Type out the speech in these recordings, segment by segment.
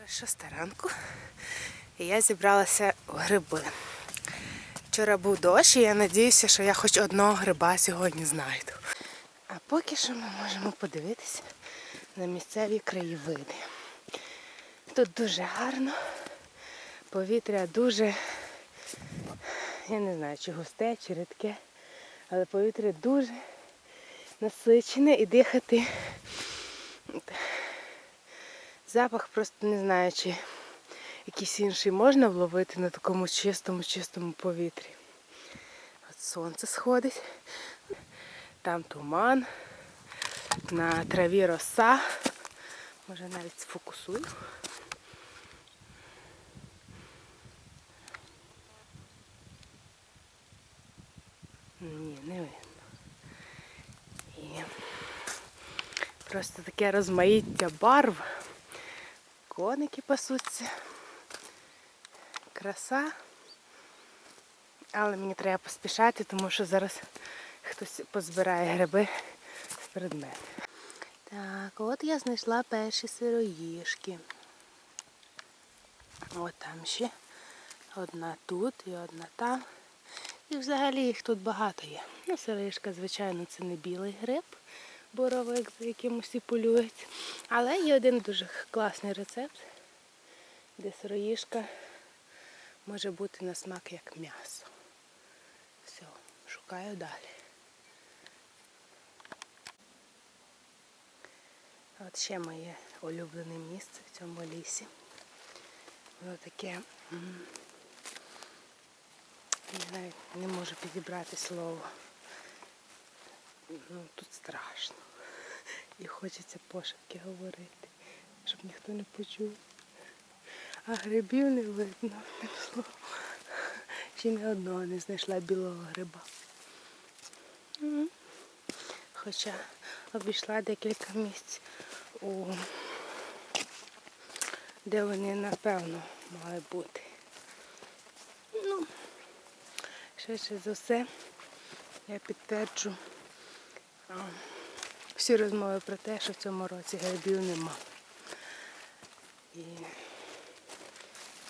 Зараз шоста ранку, і я зібралася в гриби. Вчора був дощ, і я надіюся, що я хоч одного гриба сьогодні знайду. А поки що ми можемо подивитися на місцеві краєвиди. Тут дуже гарно, повітря дуже, я не знаю, чи густе, чи рідке, але повітря дуже насичене і дихати. Запах просто не знаю, чи якийсь інший можна вловити на такому чистому, чистому повітрі. От сонце сходить, там туман, на траві роса. Може навіть сфокусую. Ні, не видно. І просто таке розмаїття барв. Коники пасуться. Краса. Але мені треба поспішати, тому що зараз хтось позбирає гриби з предметів. Так, от я знайшла перші сироїшки. От там ще. Одна тут і одна там. І взагалі їх тут багато є. Ну, сироїшка, звичайно, це не білий гриб, боровик, за яким усі полюють. Але є один дуже класний рецепт, де сироїшка може бути на смак як м'ясо. Все, шукаю далі. От ще моє улюблене місце в цьому лісі. Воно таке. Я навіть не можу підібрати слово. Ну, тут страшно. І хочеться пошепки говорити, щоб ніхто не почув. А грибів не видно, одним словом. Ще ні одного не знайшла білого гриба. Хоча обійшла декілька місць, у... де вони напевно мали бути. Ну, швидше за все, я підтверджу всі розмови про те, що в цьому році грибів нема. І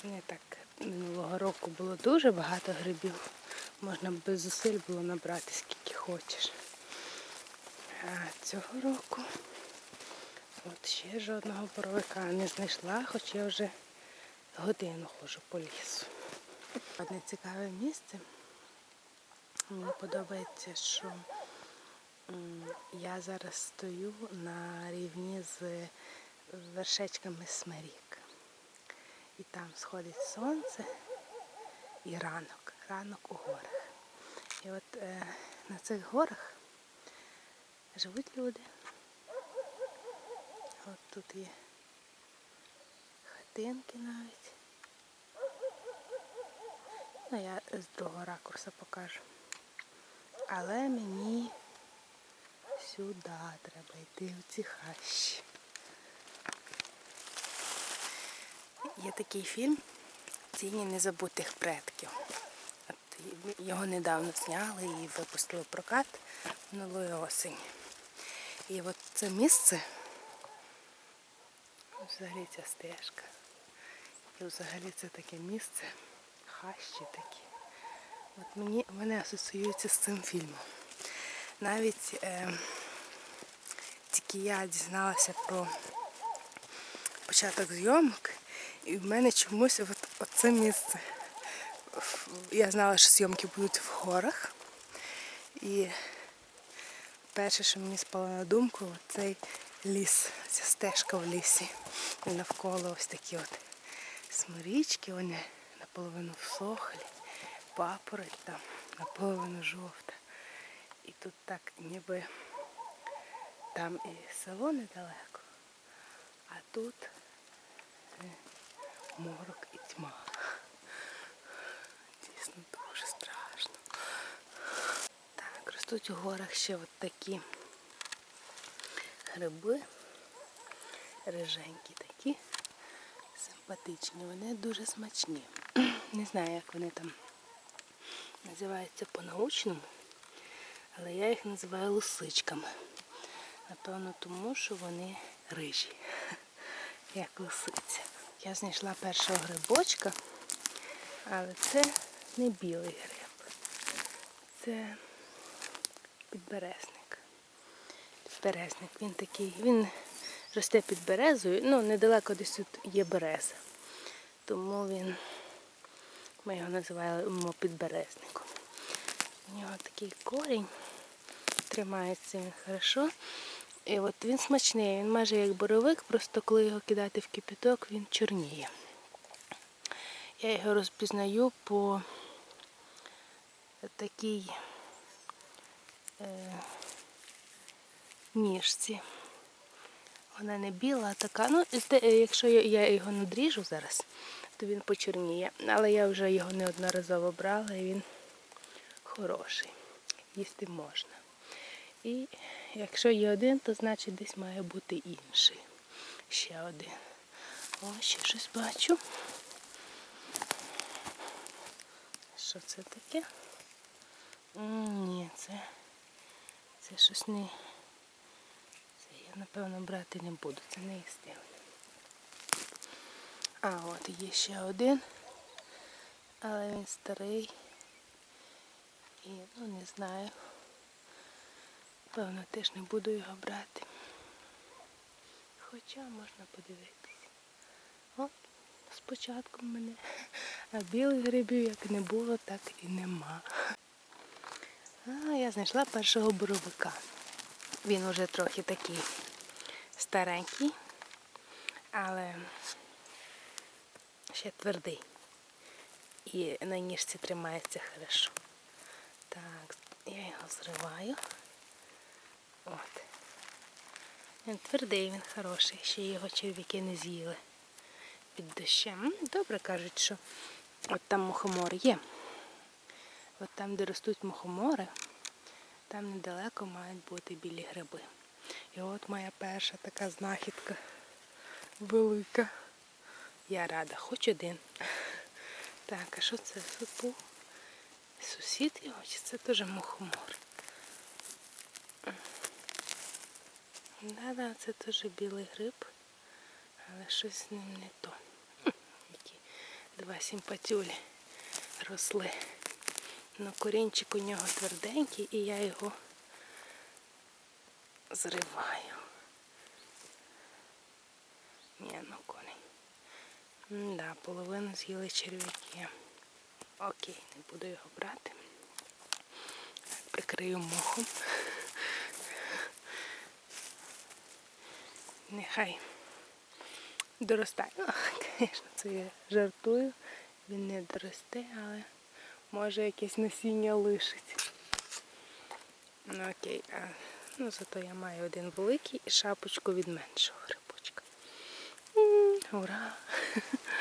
не так минулого року було дуже багато грибів. Можна без зусиль було набрати скільки хочеш. А цього року от ще жодного боровика не знайшла, хоч я вже годину ходжу по лісу. Одне цікаве місце. Мені подобається, що я зараз стою на рівні з вершечками смирік. І там сходить сонце і ранок. Ранок у горах. І от е, на цих горах живуть люди. От тут є хатинки навіть. Ну, я з другого ракурсу покажу. Але мені сюди треба йти в ці хащі. Є такий фільм Тіні незабутих предків. Його недавно зняли і випустили прокат минулої осені. І от це місце, взагалі ця стежка. І взагалі це таке місце, хащі такі. От мені мене асоціюється з цим фільмом. Навіть е, тільки я дізналася про початок зйомок, і в мене чомусь от, оце місце. Я знала, що зйомки будуть в горах. І перше, що мені спало на думку, цей ліс, ця стежка в лісі. І навколо ось такі от смирічки, вони наполовину всохлі, папороть там, наполовину жовта. І тут так ніби там і село недалеко, а тут е, морок і тьма. Дійсно дуже страшно. Так, ростуть у горах ще от такі гриби, риженькі такі, симпатичні, вони дуже смачні. Не знаю, як вони там називаються по-научному, але я їх називаю лисичками. Напевно, тому що вони рижі, як лисиця. Я знайшла першого грибочка, але це не білий гриб. Це підберезник. Підберезник, він такий, він росте під березою, ну, недалеко десь тут є береза. Тому він, ми його називаємо підберезником. У нього такий корінь, тримається він хорошо. І от він смачний, він майже як боровик, просто коли його кидати в кипяток, він чорніє. Я його розпізнаю по такій е, ніжці. Вона не біла, а така. Ну, е, якщо я його надріжу зараз, то він почорніє. Але я вже його неодноразово брала і він хороший. Їсти можна. І якщо є один, то значить десь має бути інший. Ще один. О, ще щось бачу. Що це таке? Ні, це, це щось не. Це я напевно брати не буду, це не їсти. А, от є ще один, але він старий. І ну не знаю. Певно, теж не буду його брати. Хоча можна подивитися. От, спочатку мене. А білих грибів як не було, так і нема. А, я знайшла першого боровика. Він уже трохи такий старенький, але ще твердий. І на ніжці тримається хорошо. Так, я його зриваю. От. Він твердий, він хороший, ще його черв'яки не з'їли під дощем. Добре кажуть, що от там мухомор є. От там, де ростуть мухомори, там недалеко мають бути білі гриби. І от моя перша така знахідка велика. Я рада, хоч один. Так, а що це? Тут був сусід його, чи це теж мухомор? Да-да, це теж білий гриб, але щось з ним не то. Які два симпатюлі росли. Ну, корінчик у нього тверденький і я його зриваю. Ні, ну коней. Да, половину з'їли черв'яки. Окей, не буду його брати. Прикрию мохом. Нехай доростає. Ну, звісно, це я жартую. Він не доросте, але може якесь насіння лишить. Ну окей, а, ну зато я маю один великий і шапочку від меншого грибочка. М, Ура!